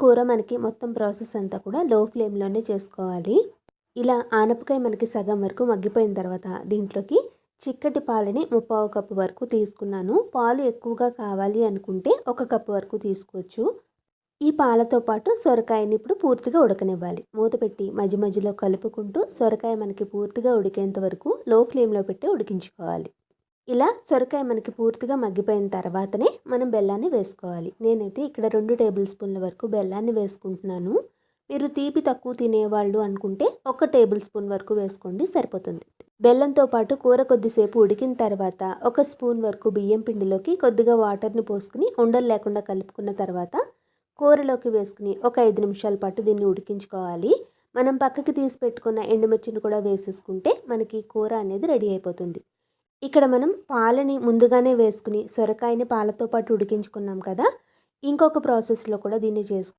కూర మనకి మొత్తం ప్రాసెస్ అంతా కూడా లో ఫ్లేమ్లోనే చేసుకోవాలి. ఇలా ఆనపకాయ మనకి సగం వరకు మగ్గిపోయిన తర్వాత దీంట్లోకి చిక్కటి పాలని ముప్పావు కప్పు వరకు తీసుకున్నాను. పాలు ఎక్కువగా కావాలి అనుకుంటే ఒక కప్పు వరకు తీసుకోవచ్చు. ఈ పాలతో పాటు సొరకాయని ఇప్పుడు పూర్తిగా ఉడకనివ్వాలి. మూత పెట్టి మధ్య మధ్యలో కలుపుకుంటూ సొరకాయ మనకి పూర్తిగా ఉడికేంత వరకు లో ఫ్లేమ్లో పెట్టి ఉడికించుకోవాలి. ఇలా సొరకాయ మనకి పూర్తిగా మగ్గిపోయిన తర్వాతనే మనం బెల్లాన్ని వేసుకోవాలి. నేనైతే ఇక్కడ రెండు టేబుల్ స్పూన్ల వరకు బెల్లాన్ని వేసుకుంటున్నాను. మీరు తీపి తక్కువ తినేవాళ్ళు అనుకుంటే ఒక టేబుల్ స్పూన్ వరకు వేసుకోండి సరిపోతుంది. బెల్లంతో పాటు కూర కొద్దిసేపు ఉడికిన తర్వాత ఒక స్పూన్ వరకు బియ్యం పిండిలోకి కొద్దిగా వాటర్ని పోసుకుని ఉండలు లేకుండా కలుపుకున్న తర్వాత కూరలోకి వేసుకుని ఒక ఐదు నిమిషాల పాటు దీన్ని ఉడికించుకోవాలి. మనం పక్కకి తీసి పెట్టుకున్న ఎండుమిర్చిని కూడా వేసేసుకుంటే మనకి కూర అనేది రెడీ అయిపోతుంది. ఇక్కడ మనం పాలని ముందుగానే వేసుకుని సొరకాయని పాలతో పాటు ఉడికించుకున్నాం కదా ఇంకొక ప్రాసెస్లో కూడా దీన్ని చేసుకు